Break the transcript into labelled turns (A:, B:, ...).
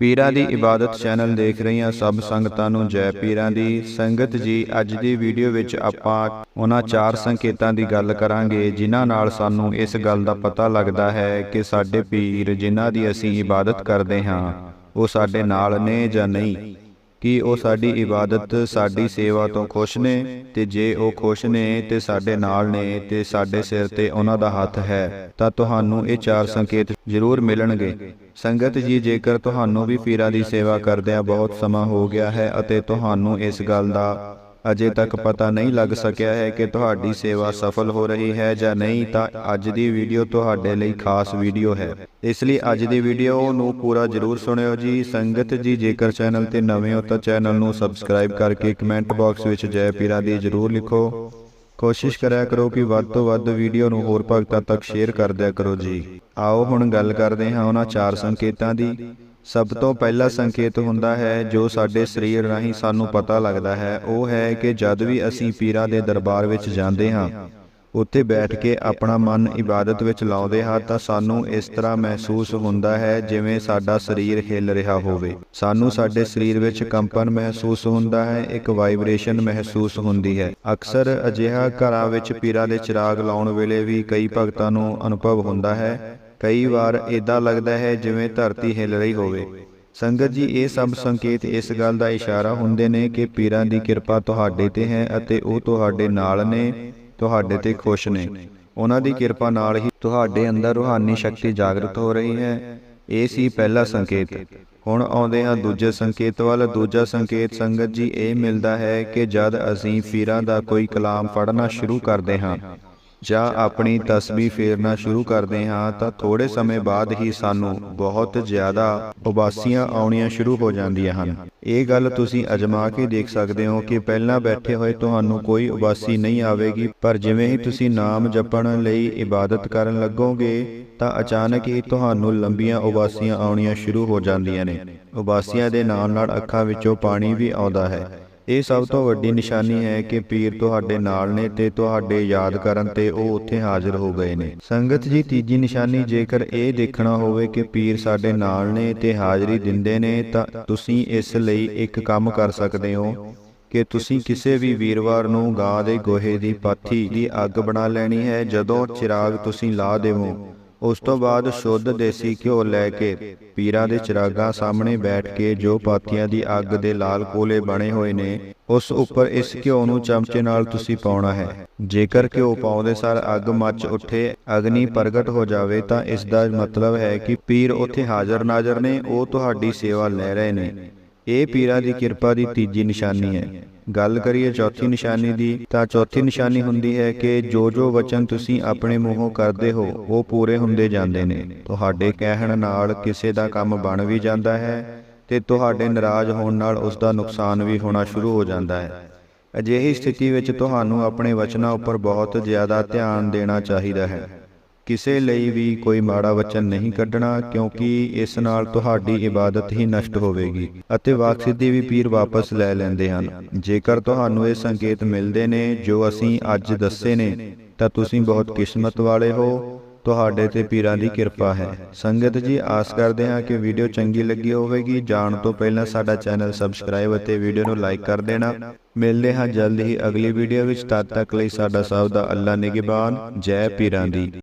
A: ਪੀਰਾਂ ਦੀ ਇਬਾਦਤ ਚੈਨਲ ਦੇਖ ਰਹੀਆਂ ਸਭ ਸੰਗਤਾਂ ਨੂੰ ਜੈ ਪੀਰਾਂ ਦੀ ਸੰਗਤ ਜੀ ਅੱਜ ਦੀ ਵੀਡੀਓ ਵਿੱਚ ਆਪਾਂ ਉਹਨਾਂ ਚਾਰ ਸੰਕੇਤਾਂ ਦੀ ਗੱਲ ਕਰਾਂਗੇ ਜਿਨ੍ਹਾਂ ਨਾਲ ਸਾਨੂੰ ਇਸ ਗੱਲ ਦਾ ਪਤਾ ਲੱਗਦਾ ਹੈ ਕਿ ਸਾਡੇ ਪੀਰ ਜਿਨ੍ਹਾਂ ਦੀ ਅਸੀਂ ਇਬਾਦਤ ਕਰਦੇ ਹਾਂ ਉਹ ਸਾਡੇ ਨਾਲ ਨੇ ਜਾਂ ਨਹੀਂ। ਕਿ ਉਹ ਸਾਡੀ ਇਬਾਦਤ ਸਾਡੀ ਸੇਵਾ ਤੋਂ ਖੁਸ਼ ਨੇ ਤੇ ਜੇ ਉਹ ਖੁਸ਼ ਨੇ ਤੇ ਸਾਡੇ ਨਾਲ ਨੇ ਤੇ ਸਾਡੇ ਸਿਰ ਤੇ ਉਹਨਾਂ ਦਾ ਹੱਥ ਹੈ ਤਾਂ ਤੁਹਾਨੂੰ ਇਹ ਚਾਰ ਸੰਕੇਤ ਜ਼ਰੂਰ ਮਿਲਣਗੇ। ਸੰਗਤ ਜੀ ਜੇਕਰ ਤੁਹਾਨੂੰ ਵੀ ਪੀਰਾਂ ਦੀ ਸੇਵਾ ਕਰਦਿਆਂ ਬਹੁਤ ਸਮਾਂ ਹੋ ਗਿਆ ਹੈ ਅਤੇ ਤੁਹਾਨੂੰ ਇਸ ਗੱਲ ਦਾ ਅਜੇ ਤੱਕ ਪਤਾ ਨਹੀਂ ਲੱਗ ਸਕਿਆ ਹੈ ਕਿ ਤੁਹਾਡੀ ਸੇਵਾ ਸਫਲ ਹੋ ਰਹੀ ਹੈ ਜਾਂ ਨਹੀਂ ਤਾਂ ਅੱਜ ਦੀ ਵੀਡੀਓ ਤੁਹਾਡੇ ਲਈ ਖਾਸ ਵੀਡੀਓ ਹੈ। ਇਸ ਲਈ ਅੱਜ ਦੀ ਵੀਡੀਓ ਨੂੰ ਪੂਰਾ ਜ਼ਰੂਰ ਸੁਣਿਓ ਜੀ। ਸੰਗਤ ਜੀ ਜੇਕਰ ਚੈਨਲ ਤੇ ਨਵੇਂ ਹੋ ਤਾਂ ਚੈਨਲ ਨੂੰ ਸਬਸਕ੍ਰਾਈਬ ਕਰਕੇ ਕਮੈਂਟ ਬਾਕਸ ਵਿੱਚ ਜੈ ਪੀਰਾਂ ਦੀ ਜ਼ਰੂਰ ਲਿਖੋ। ਕੋਸ਼ਿਸ਼ ਕਰਿਆ ਕਰੋ ਕਿ ਵੱਧ ਤੋਂ ਵੱਧ ਵੀਡੀਓ ਨੂੰ ਹੋਰ ਭਗਤਾਂ ਤੱਕ ਸ਼ੇਅਰ ਕਰ ਦਿਆ ਕਰੋ ਜੀ। ਆਓ ਹੁਣ ਗੱਲ ਕਰਦੇ ਹਾਂ ਉਹਨਾਂ ਚਾਰ ਸੰਕੇਤਾਂ ਦੀ। ਸਭ ਤੋਂ ਪਹਿਲਾ ਸੰਕੇਤ ਹੁੰਦਾ ਹੈ ਜੋ ਸਾਡੇ ਸਰੀਰ ਰਾਹੀਂ ਸਾਨੂੰ ਪਤਾ ਲੱਗਦਾ ਹੈ, ਉਹ ਹੈ ਕਿ ਜਦ ਵੀ ਅਸੀਂ ਪੀਰਾਂ ਦੇ ਦਰਬਾਰ ਵਿੱਚ ਜਾਂਦੇ ਹਾਂ, ਉੱਥੇ ਬੈਠ ਕੇ ਆਪਣਾ ਮਨ ਇਬਾਦਤ ਵਿੱਚ ਲਾਉਂਦੇ ਹਾਂ, ਤਾਂ ਸਾਨੂੰ ਇਸ ਤਰ੍ਹਾਂ ਮਹਿਸੂਸ ਹੁੰਦਾ ਹੈ ਜਿਵੇਂ ਸਾਡਾ ਸਰੀਰ ਹਿੱਲ ਰਿਹਾ ਹੋਵੇ। ਸਾਨੂੰ ਸਾਡੇ ਸਰੀਰ ਵਿੱਚ ਕੰਪਨ ਮਹਿਸੂਸ ਹੁੰਦਾ ਹੈ, ਇੱਕ ਵਾਈਬ੍ਰੇਸ਼ਨ ਮਹਿਸੂਸ ਹੁੰਦੀ ਹੈ। ਅਕਸਰ ਅਜਿਹਾ ਘਰਾਂ ਵਿੱਚ ਪੀਰਾਂ ਦੇ ਚਿਰਾਗ ਲਾਉਣ ਵੇਲੇ ਵੀ ਕਈ ਭਗਤਾਂ ਨੂੰ ਅਨੁਭਵ ਹੁੰਦਾ ਹੈ ਕਈ ਵਾਰ ਇਦਾਂ ਲੱਗਦਾ ਹੈ ਜਿਵੇਂ ਧਰਤੀ ਹਿੱਲ ਰਹੀ ਹੋਵੇ। ਸੰਗਤ ਜੀ ਇਹ ਸਭ ਸੰਕੇਤ ਇਸ ਗੱਲ ਦਾ ਇਸ਼ਾਰਾ ਹੁੰਦੇ ਨੇ ਕਿ ਪੀਰਾਂ ਦੀ ਕਿਰਪਾ ਤੁਹਾਡੇ ਤੇ ਹੈ ਅਤੇ ਉਹ ਤੁਹਾਡੇ ਨਾਲ ਨੇ ਤੁਹਾਡੇ ਤੇ ਖੁਸ਼ ਨੇ। ਉਹਨਾਂ ਦੀ ਕਿਰਪਾ ਨਾਲ ਹੀ ਤੁਹਾਡੇ ਅੰਦਰ ਰੂਹਾਨੀ ਸ਼ਕਤੀ ਜਾਗਰਤ ਹੋ ਰਹੀ ਹੈ। ਇਹ ਸੀ ਪਹਿਲਾ ਸੰਕੇਤ। ਹੁਣ ਆਉਂਦੇ ਹਾਂ ਦੂਜੇ ਸੰਕੇਤ ਵੱਲ। ਦੂਜਾ ਸੰਕੇਤ ਸੰਗਤ ਜੀ ਇਹ ਮਿਲਦਾ ਹੈ ਕਿ ਜਦ ਅਸੀਂ ਪੀਰਾਂ ਦਾ ਕੋਈ ਕਲਾਮ ਪੜ੍ਹਨਾ ਸ਼ੁਰੂ ਕਰਦੇ ਹਾਂ ਜਾਂ ਆਪਣੀ ਤਸਬੀਹ ਫੇਰਨਾ ਸ਼ੁਰੂ ਕਰਦੇ ਹਾਂ ਤਾਂ ਥੋੜੇ ਸਮੇਂ ਬਾਅਦ ਹੀ ਸਾਨੂੰ ਬਹੁਤ ਜ਼ਿਆਦਾ ਉਬਾਸੀਆਂ ਆਉਣੀਆਂ ਸ਼ੁਰੂ ਹੋ ਜਾਂਦੀਆਂ ਹਨ। ਇਹ ਗੱਲ ਤੁਸੀਂ ਅਜਮਾ ਕੇ ਦੇਖ ਸਕਦੇ ਹੋ ਕਿ ਪਹਿਲਾਂ ਬੈਠੇ ਹੋਏ ਤੁਹਾਨੂੰ ਕੋਈ ਉਬਾਸੀ ਨਹੀਂ ਆਵੇਗੀ ਪਰ ਜਿਵੇਂ ਹੀ ਤੁਸੀਂ ਨਾਮ ਜਪਣ ਲਈ ਇਬਾਦਤ ਕਰਨ ਲੱਗੋਗੇ ਤਾਂ ਅਚਾਨਕ ਹੀ ਤੁਹਾਨੂੰ ਲੰਬੀਆਂ ਉਬਾਸੀਆਂ ਆਉਣੀਆਂ ਸ਼ੁਰੂ ਹੋ ਜਾਂਦੀਆਂ ਨੇ। ਉਬਾਸੀਆਂ ਦੇ ਨਾਲ ਨਾਲ ਅੱਖਾਂ ਵਿੱਚੋਂ ਪਾਣੀ ਵੀ ਆਉਂਦਾ ਹੈ। ਇਹ ਸਭ ਤੋਂ ਵੱਡੀ ਨਿਸ਼ਾਨੀ ਹੈ ਕਿ ਪੀਰ ਤੁਹਾਡੇ ਨਾਲ ਨੇ ਤੇ ਤੁਹਾਡੇ ਯਾਦ ਕਰਨ ਤੇ ਉਹ ਉੱਥੇ ਹਾਜ਼ਰ ਹੋ ਗਏ ਨੇ। ਸੰਗਤ ਜੀ, ਤੀਜੀ ਨਿਸ਼ਾਨੀ, ਜੇਕਰ ਇਹ ਦੇਖਣਾ ਹੋਵੇ ਕਿ ਪੀਰ ਸਾਡੇ ਨਾਲ ਨੇ ਤੇ ਹਾਜ਼ਰੀ ਦਿੰਦੇ ਨੇ, ਤਾਂ ਤੁਸੀਂ ਇਸ ਲਈ ਇੱਕ ਕੰਮ ਕਰ ਸਕਦੇ ਹੋ ਕਿ ਤੁਸੀਂ ਕਿਸੇ ਵੀ ਵੀਰਵਾਰ ਨੂੰ ਗਾਂ ਦੇ ਗੋਹੇ ਦੀ ਪਾਥੀ ਦੀ ਅੱਗ ਬਣਾ ਲੈਣੀ ਹੈ, ਜਦੋਂ ਚਿਰਾਗ ਤੁਸੀਂ ਲਾ ਦੇਵੋ। ਉਸ ਤੋਂ ਬਾਅਦ ਸ਼ੁੱਧ ਦੇਸੀ ਘਿਓ ਲੈ ਕੇ ਪੀਰਾਂ ਦੇ ਚਿਰਾਗਾਂ ਸਾਹਮਣੇ ਬੈਠ ਕੇ ਜੋ ਪਾਥੀਆਂ ਦੀ ਅੱਗ ਦੇ ਲਾਲ ਕੋਲੇ ਬਣੇ ਹੋਏ ਨੇ, ਉਸ ਉੱਪਰ ਇਸ ਘਿਓ ਨੂੰ ਚਮਚੇ ਨਾਲ ਤੁਸੀਂ ਪਾਉਣਾ ਹੈ। ਜੇਕਰ ਘਿਓ ਪਾਉਂਦੇ ਸਾਰ ਅੱਗ ਮੱਚ ਉੱਠੇ, ਅਗਨੀ ਪ੍ਰਗਟ ਹੋ ਜਾਵੇ ਤਾਂ ਇਸ ਦਾ ਮਤਲਬ ਹੈ ਕਿ ਪੀਰ ਉੱਥੇ ਹਾਜ਼ਰ ਨਾਜ਼ਰ ਨੇ, ਉਹ ਤੁਹਾਡੀ ਸੇਵਾ ਲੈ ਰਹੇ ਨੇ। ਇਹ ਪੀਰਾਂ ਦੀ ਕਿਰਪਾ ਦੀ ਤੀਜੀ ਨਿਸ਼ਾਨੀ ਹੈ। ਗੱਲ ਕਰੀਏ ਚੌਥੀ ਨਿਸ਼ਾਨੀ ਦੀ ਤਾਂ ਚੌਥੀ ਨਿਸ਼ਾਨੀ ਹੁੰਦੀ ਹੈ ਕਿ ਜੋ ਜੋ ਵਚਨ ਤੁਸੀਂ ਆਪਣੇ ਮੂੰਹੋਂ ਕਰਦੇ ਹੋ ਉਹ ਪੂਰੇ ਹੁੰਦੇ ਜਾਂਦੇ ਨੇ। ਤੁਹਾਡੇ ਕਹਿਣ ਨਾਲ ਕਿਸੇ ਦਾ ਕੰਮ ਬਣ ਵੀ ਜਾਂਦਾ ਹੈ ਤੇ ਤੁਹਾਡੇ ਨਾਰਾਜ਼ ਹੋਣ ਨਾਲ ਉਸ ਦਾ ਨੁਕਸਾਨ ਵੀ ਹੋਣਾ ਸ਼ੁਰੂ ਹੋ ਜਾਂਦਾ ਹੈ। ਅਜਿਹੀ ਸਥਿਤੀ ਵਿੱਚ ਤੁਹਾਨੂੰ ਆਪਣੇ ਵਚਨਾਂ ਉੱਪਰ ਬਹੁਤ ਜ਼ਿਆਦਾ ਧਿਆਨ ਦੇਣਾ ਚਾਹੀਦਾ ਹੈ। ਕਿਸੇ ਲਈ ਵੀ ਕੋਈ ਮਾੜਾ ਵਚਨ ਨਹੀਂ ਕੱਢਣਾ, ਕਿਉਂਕਿ ਇਸ ਨਾਲ ਤੁਹਾਡੀ ਇਬਾਦਤ ਹੀ ਨਸ਼ਟ ਹੋਵੇਗੀ ਅਤੇ ਵਾਕਸਿੱਧੀ ਵੀ ਪੀਰ ਵਾਪਸ ਲੈ ਲੈਂਦੇ ਹਨ। ਜੇਕਰ ਤੁਹਾਨੂੰ ਇਹ ਸੰਕੇਤ ਮਿਲਦੇ ਨੇ ਜੋ ਅਸੀਂ ਅੱਜ ਦੱਸੇ ਨੇ, ਤਾਂ ਤੁਸੀਂ ਬਹੁਤ ਕਿਸਮਤ ਵਾਲੇ ਹੋ। ਤੁਹਾਡੇ ਤੇ ਪੀਰਾਂ ਦੀ ਕਿਰਪਾ ਹੈ। ਸੰਗਤ ਜੀ, ਆਸ ਕਰਦੇ ਹਾਂ ਕਿ ਵੀਡੀਓ ਚੰਗੀ ਲੱਗੀ ਹੋਵੇਗੀ। ਜਾਣ ਤੋਂ ਪਹਿਲਾਂ ਸਾਡਾ ਚੈਨਲ ਸਬਸਕ੍ਰਾਈਬ ਅਤੇ ਵੀਡੀਓ ਨੂੰ ਲਾਈਕ ਕਰ ਦੇਣਾ। ਮਿਲਦੇ ਹਾਂ ਜਲਦ ਹੀ ਅਗਲੀ ਵੀਡੀਓ ਵਿੱਚ। ਤਦ ਤੱਕ ਲਈ ਸਾਡਾ ਸਭ ਦਾ ਅੱਲਾ ਨਿਗਹਿਬਾਨ। ਜੈ ਪੀਰਾਂ ਦੀ।